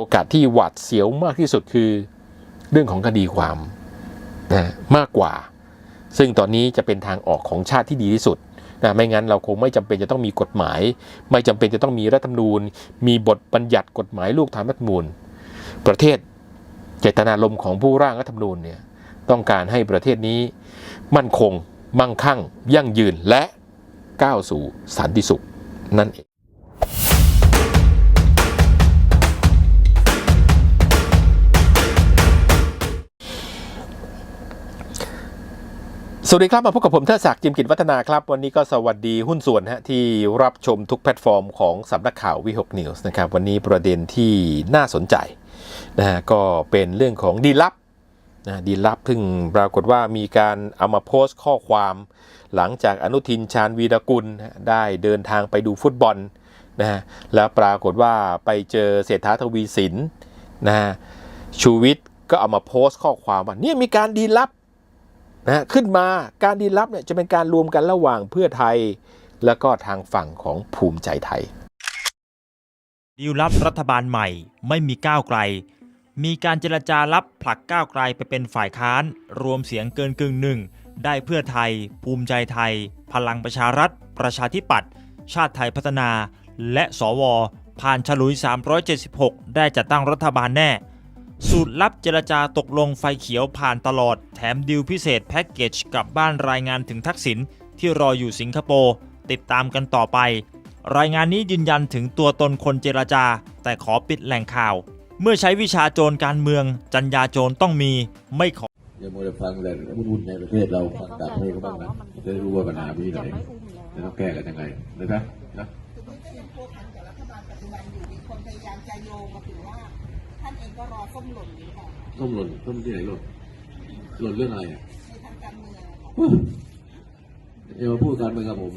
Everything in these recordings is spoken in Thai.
โอกาสที่หวาดเสียวมากที่สุดคือเรื่องของคดีความนะมากกว่า ซึ่งตอนนี้จะเป็นทางออกของชาติที่ดีที่สุดนะไม่งั้นเราคงไม่จำเป็นจะต้องมีกฎหมาย ไม่จำเป็นจะต้องมีรัฐธรรมนูญ มีบทบัญญัติกฎหมายลูกทางรัฐธรรมนูญ ประเทศเจตนารมณ์ของผู้ร่างรัฐธรรมนูญเนี่ยต้องการให้ประเทศนี้มั่นคง มั่งคั่ง ยั่งยืนและก้าวสู่สันติสุขนั่นเอง สวัสดีครับ มาพบกับผมเทดศักดิ์จิมกิจวัฒนาครับ วันนี้ก็สวัสดีหุ้นส่วนฮะที่รับชมทุกแพลตฟอร์มของสำนักข่าววิหกนิวส์นะครับ วันนี้ประเด็นที่น่าสนใจนะฮะก็เป็นเรื่องของดีลับนะดีลับซึ่งปรากฏว่ามีการเอามาโพสต์ข้อความ หลังจากอนุทินชาญวีรกุลได้เดินทางไปดูฟุตบอลนะฮะแล้วปรากฏว่าไปเจอเศรษฐาทวีสินนะฮะชูวิทย์ก็เอามาโพสต์ข้อความว่าเนี่ยมีการดีลับ นะขึ้นมาการดีลลับเนี่ยจะเป็นการรวมกันระหว่างเพื่อไทย แล้วก็ทางฝั่งของภูมิใจไทย ดีลลับรัฐบาลใหม่ไม่มีก้าวไกล มีการเจรจารับผลักก้าวไกลไปเป็นฝ่ายค้าน รวมเสียงเกินกึ่งหนึ่ง ได้เพื่อไทย ภูมิใจไทย พลังประชารัฐ ประชาธิปัตย์ชาติไทยพัฒนา และสวผ่านฉลุย 376 ได้จัดตั้งรัฐบาลแน่ สูตรลับเจรจาตกลงไฟเขียวผ่านตลอด แถมดีลพิเศษแพ็กเกจกลับบ้านรายงานถึงทักษิณที่รออยู่สิงคโปร์ติดตามกันต่อไป รายงานนี้ยืนยันถึงตัวตนคนเจรจา แต่ขอปิดแหล่งข่าว เมื่อใช้วิชาโจรการเมือง จัญญาโจรต้องมีไม่ขออย่ามัวแต่ฟังแต่วุ่นๆในประเทศเราฟังต่างประเทศเขาบ้างนะจะได้รู้ว่าปัญหามีไหนจะต้องแก้กันยังไงนะครับ ก็รอส้มหล่นอยู่ค่ะต้มหล่นต้มที่ไหนหล่นหล่นเรื่องอะไรอะในทางการเมืองอะค่ะอย่ามาพูดการเมืองกับผม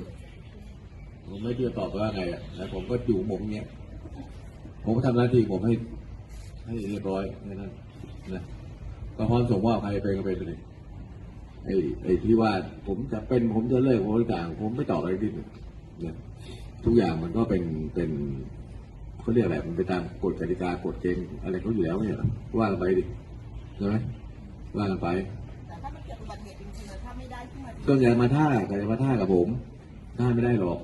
ผมไม่ที่จะตอบว่าไงอะนะผมก็อยู่ผมเนี้ย ผมก็ทำหน้าที่ผมให้ ให้เรียบร้อยแค่นั้นนะก็พร้อมส่งว่าใครเป็นก็เป็นไปเลยไอ้ไอ้ที่ว่าผมจะเป็นผมจะเลิกผมต่างผมไม่ตอบอะไรดิ้นนะทุกอย่างมันก็เป็นเป็น เขาเรียกอะไรมันไปตามกฎกติกากฎเกณฑ์อะไรเขาอยู่แล้วเนี่ยเหรอว่ากันไปดิใช่ไหมว่ากันไปแต่ถ้ามันเกิดอุบัติเหตุจริงๆแล้วถ้าไม่ได้ขึ้นมาก็อย่ามาท่าแต่อย่ามาท่ากับผมท่าไม่ได้หรอก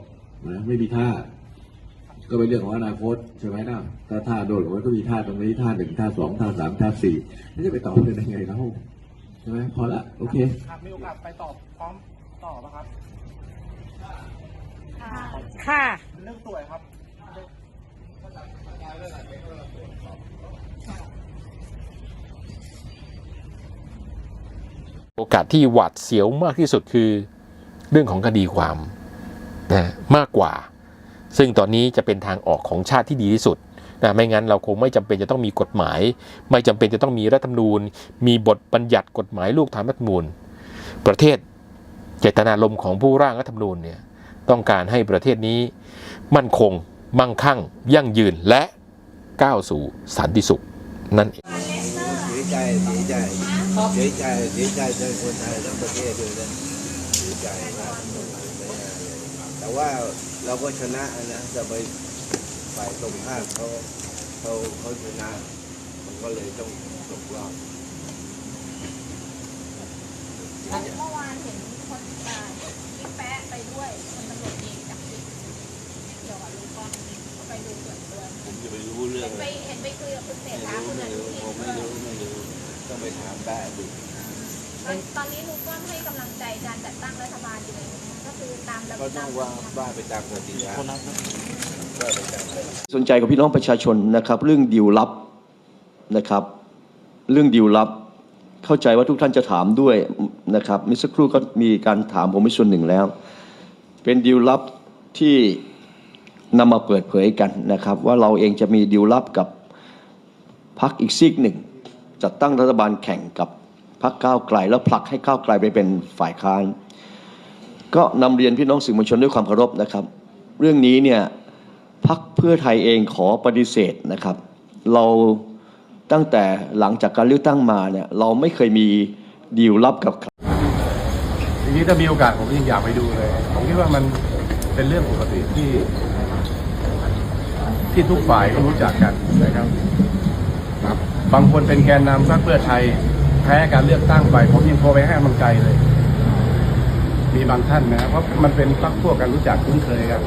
นะไม่มีท่า ก็เป็นเรื่องของอนาคตใช่ไหมนะถ้าท่าโดดมันก็มีท่าตรงนี้ท่าหนึ่งท่าสองท่าสามท่าสี่ไม่จะไปต่อเลยได้ไงแล้วใช่ไหมพอละโอเคครับมีโอกาสไปตอบพร้อมต่อปะครับ ค่ะ เรื่องสวยครับ โอกาสที่หวาดเสียวมากที่สุดคือเรื่องของคดีความนะมากกว่า ซึ่งตอนนี้จะเป็นทางออกของชาติที่ดีที่สุดนะไม่งั้นเราคงไม่จำเป็นจะต้องมีกฎหมาย ไม่จำเป็นจะต้องมีรัฐธรรมนูญ มีบทบัญญัติกฎหมายลูกทางรัฐธรรมนูญ ประเทศเจตนารมณ์ของผู้ร่างรัฐธรรมนูญเนี่ยต้องการให้ประเทศนี้มั่นคง มั่งคั่ง ยั่งยืนและก้าวสู่สันติสุขนั่นเองเสียใจเสียใจ เสียใจเสียใจใจคนไทยทั้งประเทศเลยนะเสียใจมากแต่ว่าเราก็ชนะนะแต่ไปฝ่ายตรงข้ามเขาเขาเขาชนะมันก็เลยต้องตกรอบ เมื่อวานเห็นคนอ่าบิ๊กแป๊ะไปด้วยคนตำรวจเอกจากทิพย์เกี่ยวกับลุงป้อมเขาไปดูส่วนตัว ผมจะไปรู้เรื่อ เห็ ง นไปเห็นไปคุยกับคุณเศรษ ไม่ ฐา รู้ คุณอ ไม่ นุ รู้ ทิน ผมไม่รู้ไม่รู้ ต้องไปถามแป๊ะดูตอนตอนนี้ลุงป้อมให้กำลังใจการจัดตั้งรัฐบาลอยู่เลยก็คือตามระก็เบียบต้องว่าว่าไปตามกติกาก็ไปตามกติกาสนใจกับพี่น้องประชาชนนะครับ เรื่องดีลลับนะครับ เรื่องดีลลับ เข้าใจว่าทุกท่านจะถามด้วยนะครับเมิสักครู่ก็มีการถามผมไปส่วนหนึ่งแล้ว เป็นดีลลับที่นำมาเปิดเผยกันนะครับ ว่าเราเองจะมีดีลลับกับพรรคอีกซีกหนึ่ง จัดตั้งรัฐบาลแข่งกับพรรคก้าวไกล แล้วผลักให้ก้าวไกลไปเป็นฝ่ายค้าน ก็นำเรียนพี่น้องสื่อมวลชนด้วยความเคารพนะครับ เรื่องนี้เนี่ยพักเพื่อไทยเองขอปฏิเสธนะครับ เราตั้งแต่หลังจากการเลือกตั้งมาเนี่ยเราไม่เคยมีดีลลับกับใครทีนี้ถ้ามีโอกาสผมยังอยากไปดูเลย ผมคิดว่ามันเป็นเรื่องปกติที่ ที่ทุกฝ่ายก็รู้จักกันนะครับ บางคนเป็นแกนนำพรรคเพื่อไทยแพ้การเลือกตั้งไปผมยังโทรไปให้กำลังใจเลย มีบางท่านนะเพราะมันเป็นพรรคพวกกันรู้จักคุ้นเคยกัน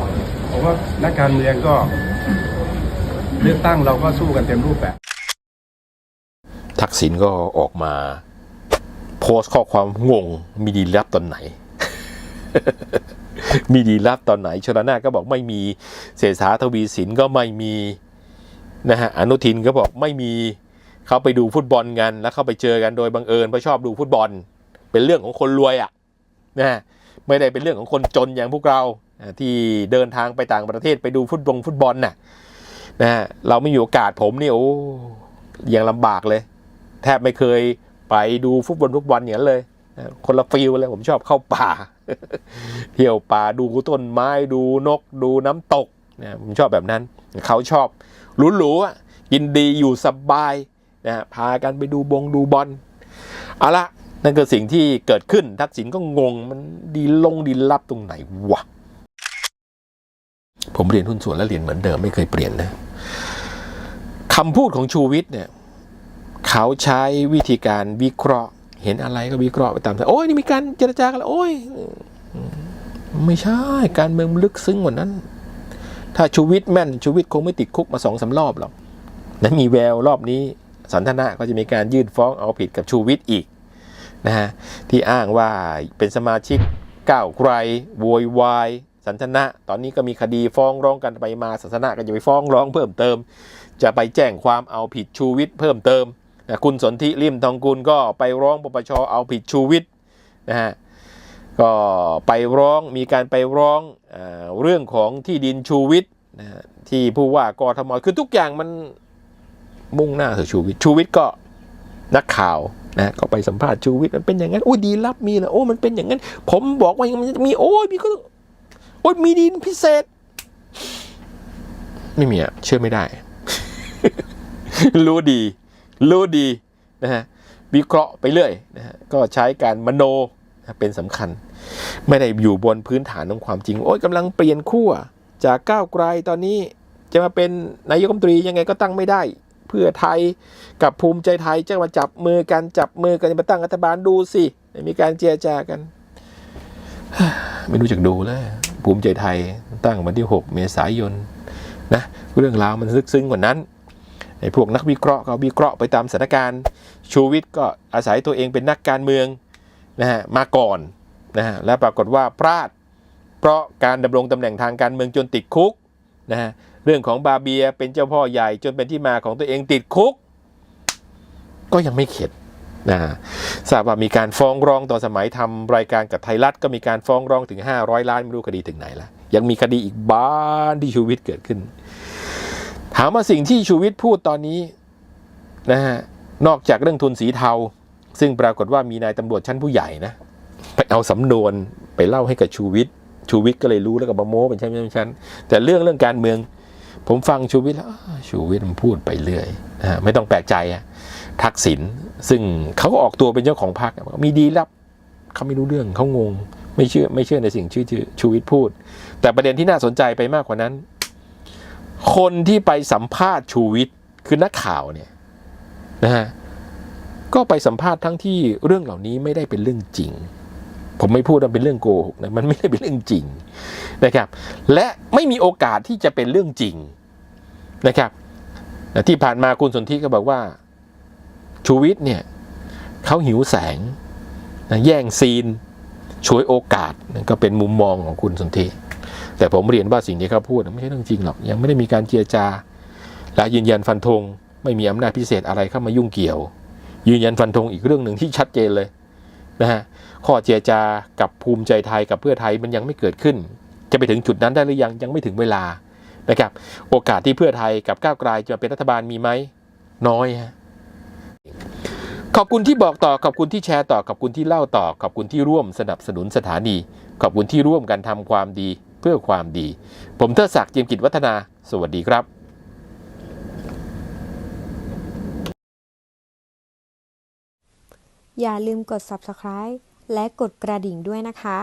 ผมว่านักการเมืองก็ เลือกตั้งเราก็สู้กันเต็มรูปแบบทักษิณก็ออกมา โพสต์ข้อความงงมีดีลับตอนไหน มีดีลับตอนไหนชลนาก็บอกไม่มีเศรษฐาทวีสินก็ไม่มีนะฮะอนุทินก็บอกไม่มี เขาไปดูฟุตบอลกันแล้วเข้าไปเจอกันโดยบังเอิญเพราะชอบดูฟุตบอล เป็นเรื่องของคนรวยอะ่ะนะฮะไม่ได้เป็นเรื่องของคนจนอย่างพวกเราที่เดินทางไปต่างประเทศไปดูฟุตบอลฟุตบอลน่ะนะฮะเราไม่มีโอกาสผมเนี่ยโอ้ยังลำบากเลย แทบไม่เคยไปดูฟุตบอลทุกวันอย่างนั้นเลยคนละฟิลเลยผมชอบเข้าป่า เที่ยวป่าดูต้นไม้ดูนกดูน้ำตกนะผมชอบแบบนั้น เขาชอบหรูๆอะกินดีอยู่สบาย นะฮะพากันไปดูบงดูบอลเอาละนั่นคือสิ่งที่เกิดขึ้นทักษิณก็งงมันดีลงดีลับตรงไหนวะผมเรียนหุ้นส่วนและเรียนเหมือนเดิมไม่เคยเปลี่ยนนะคำพูดของชูวิทย์เนี่ยเขาใช้วิธีการวิเคราะห์ เห็นอะไรก็วิเคราะห์ไปตามโอ้ยนี่มีการเจรจากันแล้วโอ้ยไม่ใช่การเมืองลึกซึ้งกว่านั้น ถ้าชูวิทย์แม่นชูวิทย์คงไม่ติดคุกมาสองสารอบหรอกนั้นมีแววรอบนี้ สันทนาก็จะมีการยื่นฟ้องเอาผิดกับชูวิทย์อีกนะฮะที่อ้างว่าเป็นสมาชิกก้าวไกลโวยวายสันทนะ ตอนนี้ก็มีคดีฟ้องร้องกันไปมาสันทนาก็จะไปฟ้องร้องเพิ่มเติม จะไปแจ้งความเอาผิดชูวิทย์เพิ่มเติมนะคุณสนธิริมทองกุลก็ไปร้องปปชเอาผิดชูวิทย์นะฮะก็ไปร้องมีการไปร้องเอเรื่องของที่ดินชูวิทย์นะที่ผู้ว่ากทมคือทุกอย่างมัน มุ่งหน้าสู่ชูวิทย์ชูวิทย์ก็นักข่าวนะก็ไปสัมภาษณ์ชูวิทย์มันเป็นอย่างนั้นโอ้ยดีลับมีนะโอ้มันเป็นอย่างนั้น ผมบอกว่ามันจะมีโอ้ยมีก็โอ้ยมีดินพิเศษ ไม่มีอะเชื่อไม่ได้ รู้ดี รู้ดีนะฮะวิเคราะห์ไปเรื่อยนะฮะก็ใช้การมโนเป็นสำคัญ ไม่ได้อยู่บนพื้นฐานของความจริง โอ้ยกำลังเปลี่ยนขั้วจากก้าวไกลตอนนี้จะมาเป็นนายกรัฐมนตรียังไงก็ตั้งไม่ได้ เพื่อไทยกับภูมิใจไทยจะมาจับมือกันจับมือกันมาตั้งรัฐบาลดูสิมีการเจรจากัน ไม่รู้จักดูแล้วภูมิใจไทยตั้งวันที่ 6 เมษายนนะเรื่องราวมันลึกซึ้งกว่านั้นไอ้พวกนักวิเคราะห์ก็วิเคราะห์ไปตามสถานการณ์ชูวิทย์ก็อาศัยตัวเองเป็นนักการเมืองนะฮะมาก่อนนะฮะและปรากฏว่าพลาด เพราะการดำรงตำแหน่งทางการเมืองจนติดคุกนะฮะ เรื่องของบาเบียเป็นเจ้าพ่อใหญ่จนเป็นที่มาของตัวเองติดคุก ก็ยังไม่เข็ดนะทราบว่ามีการฟ้องร้องตอนสมัยทำรายการกับไทยรัฐก็มีการฟ้องร้องถึง 500 ล้านไม่รู้คดีถึงไหนละยังมีคดีอีกบ้านที่ชูวิทย์เกิดขึ้น ถามว่าสิ่งที่ชูวิทย์พูดตอนนี้นะฮะนอกจากเรื่องทุนสีเทา ซึ่งปรากฏว่ามีนายตำรวจชั้นผู้ใหญ่นะไปเอาสำนวนไปเล่าให้กับชูวิทย์ชูวิทย์ก็เลยรู้แล้วก็มาโม้เป็นชั้นเป็นชั้นแต่เรื่องเรื่องการเมือง ผมฟังชูวิทย์แล้วชูวิทย์มันพูดไปเรื่อยนะไม่ต้องแปลกใจอะทักษิณซึ่งเขาก็ออกตัวเป็นเจ้าของพรรคมีดีลับเขาไม่รู้เรื่องเขางง ไม่เชื่อไม่เชื่อในสิ่งที่ชูวิทย์พูด แต่ประเด็นที่น่าสนใจไปมากกว่านั้น คนที่ไปสัมภาษณ์ชูวิทย์คือนักข่าวเนี่ยนะฮะก็ไปสัมภาษณ์ทั้งที่เรื่องเหล่านี้ไม่ได้เป็นเรื่องจริง ผมไม่พูดว่าเป็นเรื่องโกหกนะมันไม่ได้เป็นเรื่องจริงนะครับ และไม่มีโอกาสที่จะเป็นเรื่องจริง นะครับที่ผ่านมาคุณสนธิก็บอกว่าชูวิทย์เนี่ยเขาหิวแสงนะแย่งซีนฉวยโอกาสก็เป็นมุมมองของคุณสนธิแต่ผมเรียนว่าสิ่งที่เขาพูดไม่ใช่เรื่องจริงหรอก ยังไม่ได้มีการเจรจา และยืนยันฟันธงไม่มีอำนาจพิเศษอะไรเข้ามายุ่งเกี่ยว ยืนยันฟันธงอีกเรื่องหนึ่งที่ชัดเจนเลยนะฮะข้อเจรจากับภูมิใจไทยกับเพื่อไทยมันยังไม่เกิดขึ้น จะไปถึงจุดนั้นได้หรือยังยังไม่ถึงเวลา นะครับ โอกาสที่เพื่อไทยกับก้าวไกลจะมาเป็นรัฐบาลมีไหมน้อยฮะขอบคุณที่บอกต่อขอบคุณที่แชร์ต่อขอบคุณที่เล่าต่อขอบคุณที่ร่วมสนับสนุนสถานี ขอบคุณที่ร่วมกันทำความดีเพื่อความดี ผมเทิดศักดิ์เจียมกิจวัฒนา สวัสดีครับอย่าลืมกด subscribe และกดกระดิ่งด้วยนะคะ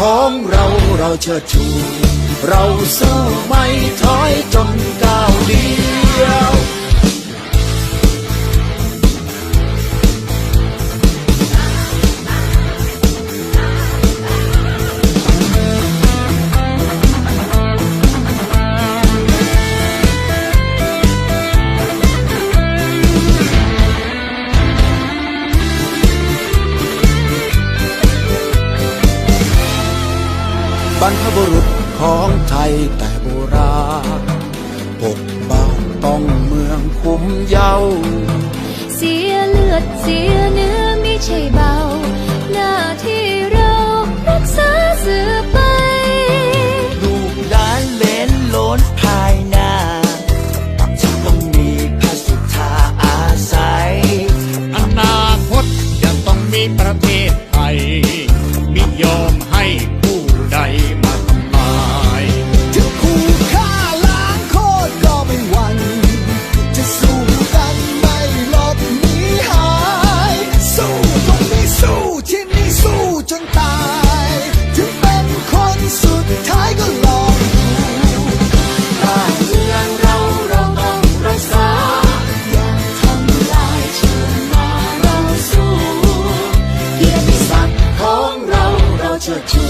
ของเราเราเชิดชู เราสู้ไม่ถอยจนก้าวเดียว แต่โบราณปกป้องต้องเมืองคุ้มเยาเสียเลือดเสียเนื้อไม่ใช่ electric.